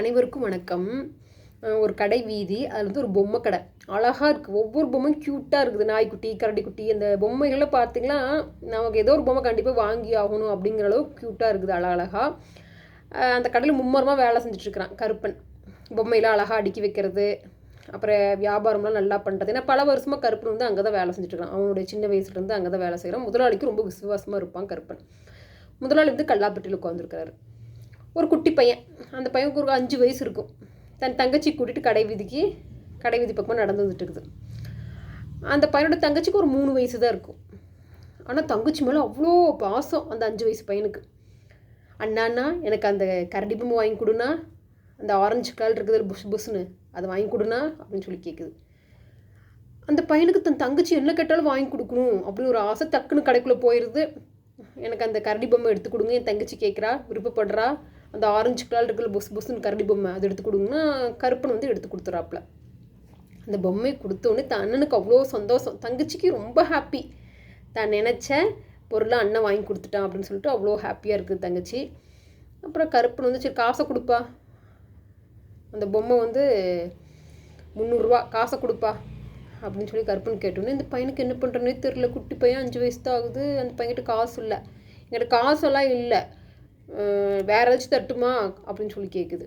அனைவருக்கும் வணக்கம். ஒரு கடை வீதி அது வந்து ஒரு பொம்மை கடை. அழகாக இருக்குது ஒவ்வொரு பொம்மையும் க்யூட்டாக இருக்குது. நாய்க்குட்டி கரடிக்குட்டி அந்த பொம்மைகளை பார்த்தீங்கன்னா நமக்கு ஏதோ ஒரு பொம்மை கண்டிப்பாக வாங்கி ஆகணும் அப்படிங்கிற அளவுக்கு க்யூட்டாக இருக்குது. அழகழகாக அந்த கடையில் மும்மரமாக வேலை செஞ்சிட்ருக்கிறான் கருப்பன். பொம்மையெல்லாம் அழகாக அடுக்கி வைக்கிறது. அப்புறம் வியாபாரம்லாம் நல்லா பண்ணுறது ஏன்னா பல வருஷமாக கருப்பன் வந்து அங்கே தான் வேலை செஞ்சுட்ருக்கான் அவனுடைய சின்ன வயசுலேருந்து அங்கே தான் வேலை செய்கிறான் முதலாளிக்கு ரொம்ப விசுவாசமாக இருப்பான் கருப்பன். முதலாளி வந்து கல்லாப்பட்டியில் உட்காந்துருக்கிறாரு ஒரு குட்டி பையன். அந்த பையனுக்கு ஒரு அஞ்சு வயசு இருக்கும். தன் தங்கச்சி கூட்டிகிட்டு கடை வீதிக்கு கடை வீதி பக்கமாக நடந்து வந்துட்டு இருக்குது. அந்த பையனோட தங்கச்சிக்கு ஒரு மூணு வயசு தான் இருக்கும். ஆனால் தங்கச்சி மேலே அவ்வளோ பாசம் அந்த அஞ்சு வயசு பையனுக்கு. அண்ணாண்ணா எனக்கு அந்த கரடி பொம்மை வாங்கி கொடுனா அந்த ஆரஞ்சு கலர் இருக்குது புஷ் புஷ்னு அதை வாங்கி கொடுனா அப்படின்னு சொல்லி கேட்குது அந்த பையனுக்கு தன் தங்கச்சி என்ன கேட்டாலும் வாங்கி கொடுக்கணும் அப்படின்னு ஒரு ஆசை டக்குன்னு கடைக்குள்ளே போயிடுது எனக்கு அந்த கரடி பொம்மை எடுத்து கொடுங்க. என் தங்கச்சி கேட்குறா விருப்பப்படுறா. அந்த ஆரஞ்சு கலர் இருக்கிற புஸ் புஸ்ன்னு கரடி பொம்மை அது எடுத்து கொடுங்கன்னா கருப்பன் வந்து எடுத்து கொடுத்துறாப்புல. அந்த பொம்மையை கொடுத்தோடனே தன் அண்ணனுக்கு அவ்வளோ சந்தோஷம். தங்கச்சிக்கு ரொம்ப ஹாப்பி தான் நினச்ச பொருளை அண்ணன் வாங்கி கொடுத்துட்டான் அப்படின்னு சொல்லிட்டு அவ்வளோ ஹாப்பியாக இருக்குது தங்கச்சி. அப்புறம் கருப்பன் வந்து சரி காசை கொடுப்பா. அந்த பொம்மை வந்து முந்நூறுரூவா காசை கொடுப்பா அப்படின்னு சொல்லி கருப்பன் கேட்டோன்னே இந்த பையனுக்கு என்ன பண்ணுறனே தெரில குட்டி பையன் அஞ்சு வயசு தான் ஆகுது. அந்த பையன்கிட்ட காசு இல்லை. என்கிட்ட காசெல்லாம் இல்லை. வேற ஏதாச்சும் தட்டுமா அப்படின்னு சொல்லி கேட்குது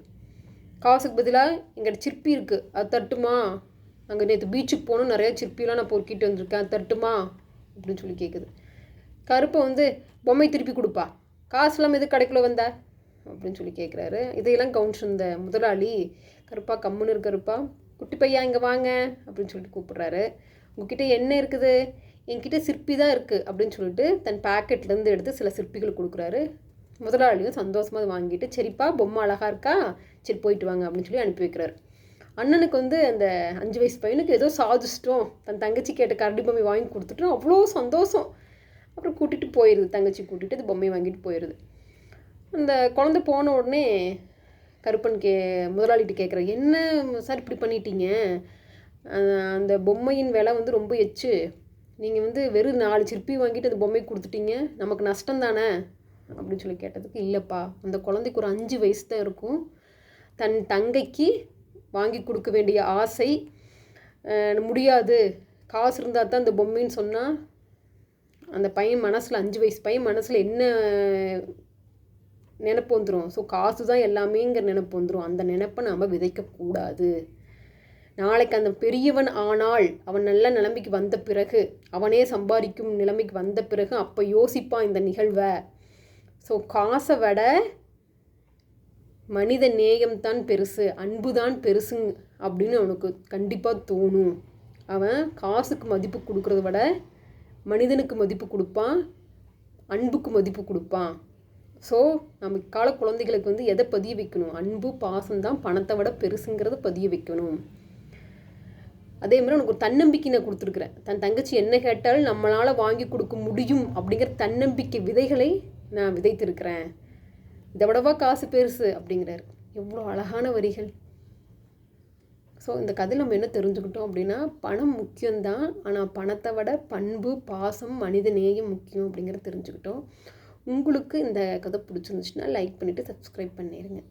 காசுக்கு பதிலாக எங்கிட்ட சிற்பி இருக்குது அது தட்டுமா? அங்கே நேற்று பீச்சுக்கு போகணும் நிறைய சிற்பிலாம் நான் பொறுக்கிட்டு வந்திருக்கேன். அது தட்டுமா? அப்படின்னு சொல்லி கேட்குது கருப்பை வந்து பொம்மை திருப்பி கொடுப்பா. காசுலாம் எது கடைக்குள்ள வந்த? அப்படின்னு சொல்லி கேட்குறாரு இதையெல்லாம் கவுன்ஸ் இந்த முதலாளி கருப்பா கம்முன்னு இருக்கருப்பா குட்டி பையா இங்கே வாங்க அப்படின்னு சொல்லிட்டு கூப்பிட்றாரு. உங்ககிட்ட என்ன இருக்குது? என்கிட்ட சிற்பி தான் இருக்குது அப்படின்னு சொல்லிட்டு தன் பேக்கெட்லேருந்து எடுத்து சில சிற்பிகள் கொடுக்குறாரு. முதலாளியும் சந்தோஷமாக அதை வாங்கிட்டு சரிப்பா பொம்மை அழகாக இருக்கா? சரி போயிட்டு வாங்க அப்படின்னு சொல்லி அனுப்பி வைக்கிறாரு. அண்ணனுக்கு வந்து அந்த அஞ்சு வயசு பையனுக்கு ஏதோ சாதிச்சிட்டோம். தன் தங்கச்சி கேட்ட கரடி பொம்மை வாங்கி கொடுத்துட்டோம். அவ்வளோ சந்தோஷம். அப்புறம் கூட்டிகிட்டு போயிடுது தங்கச்சி கூட்டிகிட்டு அது பொம்மையை வாங்கிட்டு போயிடுது அந்த குழந்தை போன உடனே கருப்பன் கே முதலாளிகிட்ட கேட்குற என்ன சார் இப்படி பண்ணிட்டீங்க? அந்த பொம்மையின் விலை வந்து ரொம்ப எச்சு. நீங்கள் வந்து வெறும் நாலு சிற்பி வாங்கிட்டு அந்த பொம்மையை கொடுத்துட்டீங்க. நமக்கு நஷ்டம் தானே அப்படின்னு சொல்லி கேட்டதுக்கு இல்லைப்பா அந்த குழந்தைக்கு ஒரு அஞ்சு வயசு தான் இருக்கும். தன் தங்கைக்கு வாங்கி கொடுக்க வேண்டிய ஆசை முடியாது. காசு இருந்தால் தான் இந்த பொம்மைன்னு சொன்னால் அந்த பையன் மனசில் அஞ்சு வயசு பையன் மனசில் என்ன நினப்பு வந்துடும் ஸோ காசு தான் எல்லாமேங்கிற நினப்பு வந்துடும் அந்த நினப்பை நாம் விதைக்கக்கூடாது நாளைக்கு அந்த பெரியவன் ஆனால் அவன் நல்ல நிலைமைக்கு வந்த பிறகு அவனே சம்பாதிக்கும் நிலைமைக்கு வந்த பிறகு அப்போ யோசிப்பான் இந்த நிகழ்வை. ஸோ காசை விட மனித நேயம் தான் பெருசு அன்பு தான் பெருசு அப்படின்னு அவனுக்கு கண்டிப்பாக தோணும். அவன் காசுக்கு மதிப்பு கொடுக்குறத விட மனிதனுக்கு மதிப்பு கொடுப்பான் அன்புக்கு மதிப்பு கொடுப்பான். ஸோ நம்ம கால குழந்தைகளுக்கு வந்து எதை பதிய வைக்கணும்? அன்பு பாசம்தான் பணத்தை விட பெருசுங்கிறத பதிய வைக்கணும். அதே மாதிரி உனக்கு ஒரு தன்னம்பிக்கை நான் கொடுத்துருக்குறேன். தன் தங்கச்சி என்ன கேட்டாலும் நம்மளால் வாங்கி கொடுக்க முடியும் அப்படிங்கிற தன்னம்பிக்கை விதைகளை நான் விதைத்திருக்கிறேன். இதை விடவா காசு பெருசு அப்படிங்கிறாரு. எவ்வளோ அழகான வரிகள். ஸோ இந்த கதையில் நம்ம என்ன தெரிஞ்சுக்கிட்டோம் அப்படின்னா பணம் முக்கியம்தான் ஆனால் பணத்தை விட பண்பு பாசம் மனித நேயம் முக்கியம் அப்படிங்கிறத தெரிஞ்சுக்கிட்டோம். உங்களுக்கு இந்த கதை பிடிச்சிருந்துச்சுன்னா லைக் பண்ணிவிட்டு சப்ஸ்கிரைப் பண்ணிடுங்க